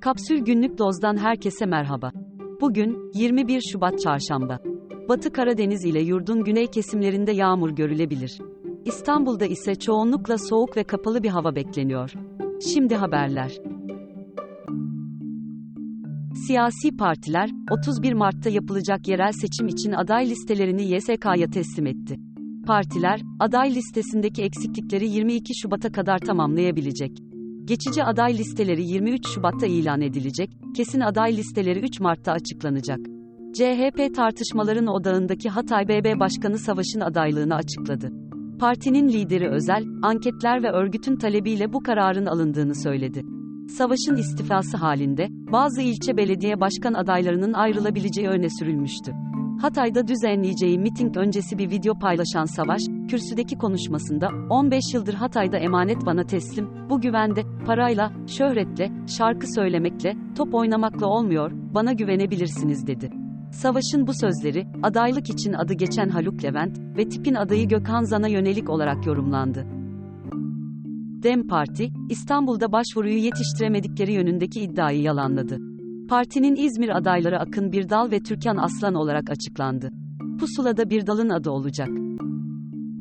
Kapsül Günlük Doz'dan herkese merhaba. Bugün 21 Şubat Çarşamba. Batı Karadeniz ile yurdun güney kesimlerinde yağmur görülebilir. İstanbul'da ise çoğunlukla soğuk ve kapalı bir hava bekleniyor. Şimdi haberler. Siyasi partiler 31 Mart'ta yapılacak yerel seçim için aday listelerini YSK'ya teslim etti. Partiler aday listesindeki eksiklikleri 22 Şubat'a kadar tamamlayabilecek. Geçici aday listeleri 23 Şubat'ta ilan edilecek, kesin aday listeleri 3 Mart'ta açıklanacak. CHP tartışmaların odağındaki Hatay BB Başkanı Savaş'ın adaylığını açıkladı. Partinin lideri Özel, anketler ve örgütün talebiyle bu kararın alındığını söyledi. Savaş'ın istifası halinde, bazı ilçe belediye başkan adaylarının ayrılabileceği öne sürülmüştü. Hatay'da düzenleyeceği miting öncesi bir video paylaşan Savaş, kürsüdeki konuşmasında, 15 yıldır Hatay'da emanet bana teslim, bu güvende, parayla, şöhretle, şarkı söylemekle, top oynamakla olmuyor, bana güvenebilirsiniz dedi. Savaş'ın bu sözleri, adaylık için adı geçen Haluk Levent ve tipin adayı Gökhan Zan'a yönelik olarak yorumlandı. Dem Parti, İstanbul'da başvuruyu yetiştiremedikleri yönündeki iddiayı yalanladı. Partinin İzmir adayları Akın Birdal ve Türkan Aslan olarak açıklandı. Pusulada Birdal'ın adı olacak.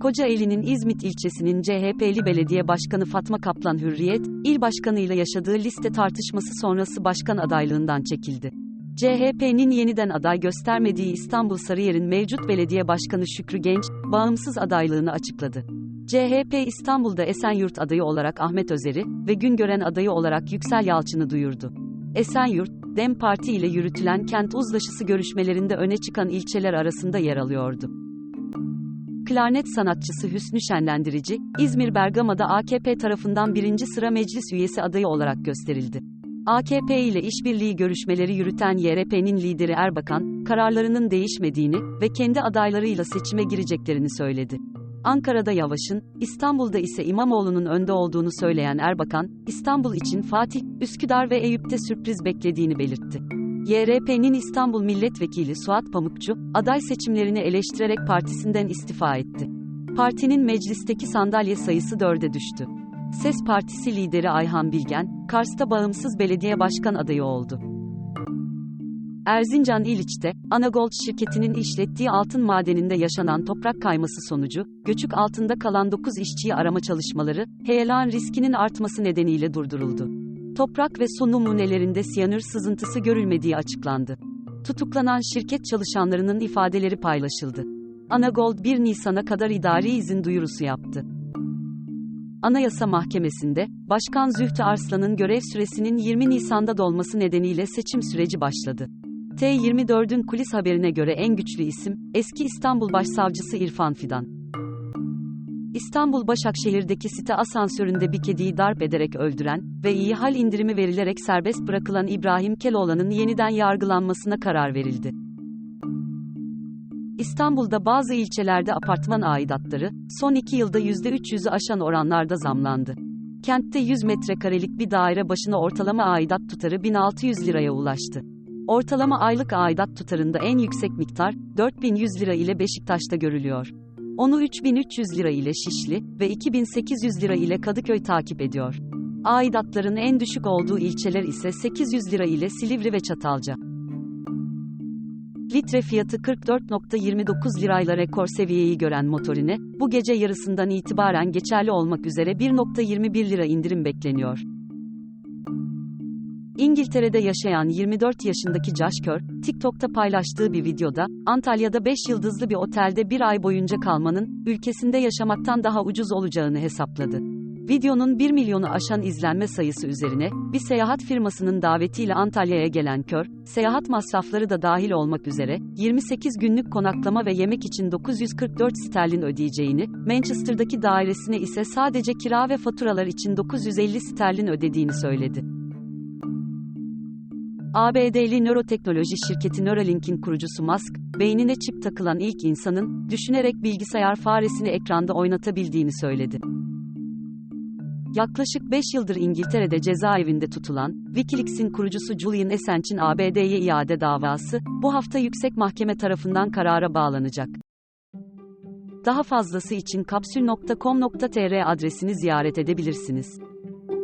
Kocaeli'nin İzmit ilçesinin CHP'li belediye başkanı Fatma Kaplan Hürriyet, il başkanıyla yaşadığı liste tartışması sonrası başkan adaylığından çekildi. CHP'nin yeniden aday göstermediği İstanbul Sarıyer'in mevcut belediye başkanı Şükrü Genç, bağımsız adaylığını açıkladı. CHP İstanbul'da Esenyurt adayı olarak Ahmet Özer'i ve Güngören adayı olarak Yüksel Yalçın'ı duyurdu. Esenyurt, DEM Parti ile yürütülen kent uzlaşısı görüşmelerinde öne çıkan ilçeler arasında yer alıyordu. Klarnet sanatçısı Hüsnü Şenlendirici, İzmir Bergama'da AKP tarafından birinci sıra meclis üyesi adayı olarak gösterildi. AKP ile işbirliği görüşmeleri yürüten YRP'nin lideri Erbakan, kararlarının değişmediğini ve kendi adaylarıyla seçime gireceklerini söyledi. Ankara'da Yavaş'ın, İstanbul'da ise İmamoğlu'nun önde olduğunu söyleyen Erbakan, İstanbul için Fatih, Üsküdar ve Eyüp'te sürpriz beklediğini belirtti. YRP'nin İstanbul Milletvekili Suat Pamukçu, aday seçimlerini eleştirerek partisinden istifa etti. Partinin meclisteki sandalye sayısı dörde düştü. Ses Partisi lideri Ayhan Bilgen, Kars'ta bağımsız belediye başkan adayı oldu. Erzincan İliç'te, Anagold şirketinin işlettiği altın madeninde yaşanan toprak kayması sonucu, göçük altında kalan 9 işçiyi arama çalışmaları, heyelan riskinin artması nedeniyle durduruldu. Toprak ve su numunelerinde siyanür sızıntısı görülmediği açıklandı. Tutuklanan şirket çalışanlarının ifadeleri paylaşıldı. Anagold 1 Nisan'a kadar idari izin duyurusu yaptı. Anayasa Mahkemesi'nde, Başkan Zühtü Arslan'ın görev süresinin 20 Nisan'da dolması nedeniyle seçim süreci başladı. T24'ün kulis haberine göre en güçlü isim, eski İstanbul Başsavcısı İrfan Fidan. İstanbul Başakşehir'deki site asansöründe bir kediyi darp ederek öldüren ve iyi hal indirimi verilerek serbest bırakılan İbrahim Keloğlan'ın yeniden yargılanmasına karar verildi. İstanbul'da bazı ilçelerde apartman aidatları, son iki yılda %300'ü aşan oranlarda zamlandı. Kentte 100 metrekarelik bir daire başına ortalama aidat tutarı 1600 liraya ulaştı. Ortalama aylık aidat tutarında en yüksek miktar, 4100 lira ile Beşiktaş'ta görülüyor. Onu 3300 lira ile Şişli ve 2800 lira ile Kadıköy takip ediyor. Aidatların en düşük olduğu ilçeler ise 800 lira ile Silivri ve Çatalca. Litre fiyatı 44.29 lirayla rekor seviyeyi gören motorine, bu gece yarısından itibaren geçerli olmak üzere 1.21 lira indirim bekleniyor. İngiltere'de yaşayan 24 yaşındaki Josh Kör, TikTok'ta paylaştığı bir videoda, Antalya'da 5 yıldızlı bir otelde bir ay boyunca kalmanın, ülkesinde yaşamaktan daha ucuz olacağını hesapladı. Videonun 1 milyonu aşan izlenme sayısı üzerine, bir seyahat firmasının davetiyle Antalya'ya gelen Kör, seyahat masrafları da dahil olmak üzere, 28 günlük konaklama ve yemek için 944 sterlin ödeyeceğini, Manchester'daki dairesine ise sadece kira ve faturalar için 950 sterlin ödediğini söyledi. ABD'li nöroteknoloji şirketi Neuralink'in kurucusu Musk, beynine çip takılan ilk insanın, düşünerek bilgisayar faresini ekranda oynatabildiğini söyledi. Yaklaşık 5 yıldır İngiltere'de cezaevinde tutulan, Wikileaks'in kurucusu Julian Assange'in ABD'ye iade davası, bu hafta yüksek mahkeme tarafından karara bağlanacak. Daha fazlası için kapsül.com.tr adresini ziyaret edebilirsiniz.